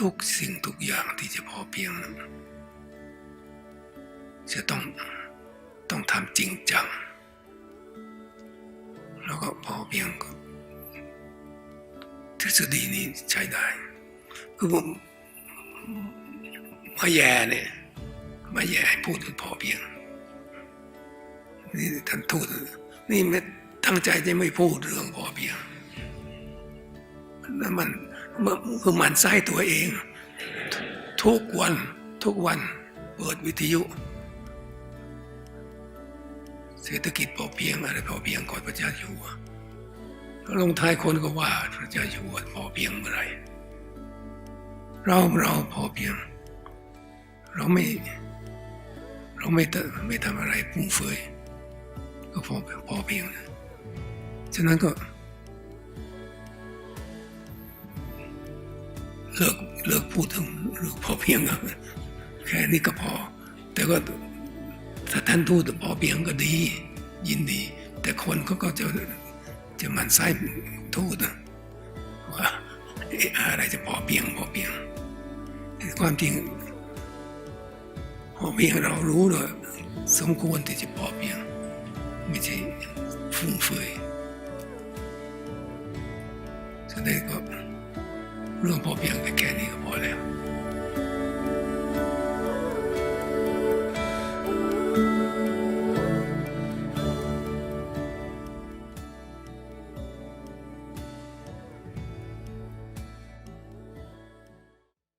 ทุกสิ่งทุกอย่างที่จะพอเพียงนั้นจะต้องต้องทำจริงจัง แล้วก็พอเพียงก็ทฤษฎีนี้ใช้ได้ คือผมมาแย่เนี่ยมาแย่พูดถึงพอเพียง นี่ท่านทูตนี่ไม่ตั้งใจจะไม่พูดเรื่องพอเพียงแล้วมันมัน คือมันไส้ตัวเอง ทุกวันทุกวันเปิดวิทยุ เศรษฐกิจพอเพียงอะไรพอเพียงก่อนพระเจ้าอยู่หัวแล้วลงท้ายคนก็ว่าพระเจ้าอยู่หัวพอเพียงเมื่อไรเราเราพอเพียง เราไม่ เราไม่ทำไม่ทำอะไรฟุ่มเฟือยก็พอพอเพียงนะฉะนั้นก็ เลิกเลิกพูดถึงเรื่องพอเพียงแค่นี้ก็พอ แต่ก็ถ้าท่านทูตพอเพียงก็ดี ยินดี แต่คนเขาก็จะจะมันไส้ทูตนะว่าอะไรจะพอเพียงพอเพียงความจริงพอเพียงเรารู้เลยสมควรที่จะพอเพียง ไม่ใช่ฟุ่มเฟือยแสดงก็เรื่องพอเพียง